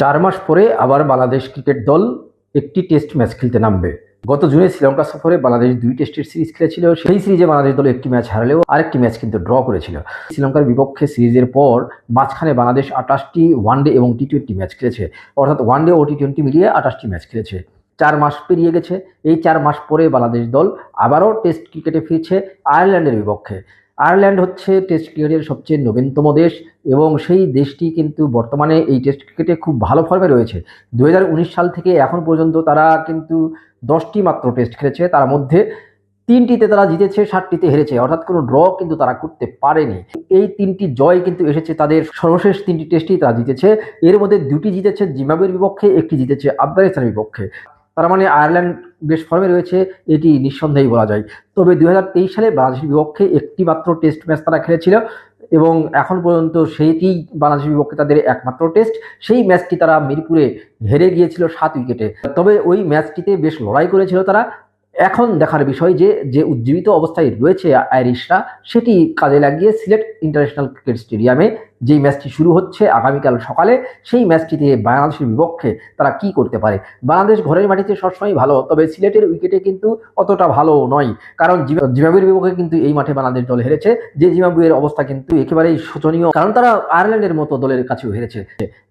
চার মাস পরে আবার বাংলাদেশ ক্রিকেট দল একটি টেস্ট ম্যাচ খেলতে নামবে। গত জুনে শ্রীলঙ্কা সফরে বাংলাদেশ দুই টেস্টের সিরিজ খেলেছিল। সেই সিরিজে বাংলাদেশ দল একটি ম্যাচ হারালেও আরেকটি ম্যাচ কিন্তু ড্র করেছিল। শ্রীলঙ্কার বিপক্ষে সিরিজের পর মাঝখানে বাংলাদেশ আটাশটি ওয়ানডে এবং টি টোয়েন্টি ম্যাচ খেলেছে। অর্থাৎ ওয়ানডে ও টি টোয়েন্টি মিলিয়ে আটাশটি ম্যাচ খেলেছে। চার মাস পেরিয়ে গেছে। এই চার মাস পরে বাংলাদেশ দল আবারও টেস্ট ক্রিকেটে ফিরছে আয়ারল্যান্ডের বিপক্ষে। আয়ারল্যান্ড হচ্ছে টেস্ট ক্রিকেটের সবচেয়ে নবীনতম দেশ এবং সেই দেশটি কিন্তু বর্তমানে এই টেস্ট ক্রিকেটে খুব ভালো ফর্মে রয়েছে। দু হাজার উনিশ সাল থেকে এখন পর্যন্ত তারা কিন্তু দশটি মাত্র টেস্ট খেলেছে। তার মধ্যে তিনটিতে তারা জিতেছে ষাটটিতে হেরেছে। অর্থাৎ কোনো ড্র কিন্তু তারা করতে পারেনি। এই তিনটি জয় কিন্তু এসেছে তাদের সর্বশেষ তিনটি টেস্টেই তারা জিতেছে। এর মধ্যে দুটি জিতেছে জিম্বাবুয়ের বিপক্ষে, একটি জিতেছে আফগানিস্তানের বিপক্ষে। তার মানে আয়ারল্যান্ড বেশ ফর্মে রয়েছে, এটি নিঃসন্দেহেই বলা যায়। তবে দুই হাজার তেইশ সালে বাংলাদেশের বিপক্ষে একটি মাত্র টেস্ট ম্যাচ তারা খেলেছিল এবং এখন পর্যন্ত সেইটি বাংলাদেশের বিপক্ষে তাদের একমাত্র টেস্ট। সেই ম্যাচটি তারা মিরপুরে হেরে গিয়েছিল সাত উইকেটে। তবে ওই ম্যাচটিতে বেশ লড়াই করেছিল তারা। এখন দেখার বিষয় যে যে উজ্জীবিত অবস্থায় রয়েছে আইরিশরা, সেটি কাজে লাগিয়ে সিলেট ইন্টারন্যাশনাল ক্রিকেট স্টেডিয়ামে যেই ম্যাচটি শুরু হচ্ছে আগামীকাল সকালে, সেই ম্যাচটিতে বাংলাদেশের বিপক্ষে তারা কি করতে পারে? বাংলাদেশ ঘরের মাটিতে সবসময় ভালো, তবে সিলেটের উইকেটে কিন্তু অতটা ভালো নয়। কারণ জিম্বা- জিম্বাবুয়ের বিপক্ষে কিন্তু এই মাঠে বাংলাদেশ দল হেরেছে, যে জিম্বাবুয়ের অবস্থা কিন্তু একেবারেই শোচনীয়। কারণ তারা আয়ারল্যান্ডের মতো দলের কাছেও হেরেছে।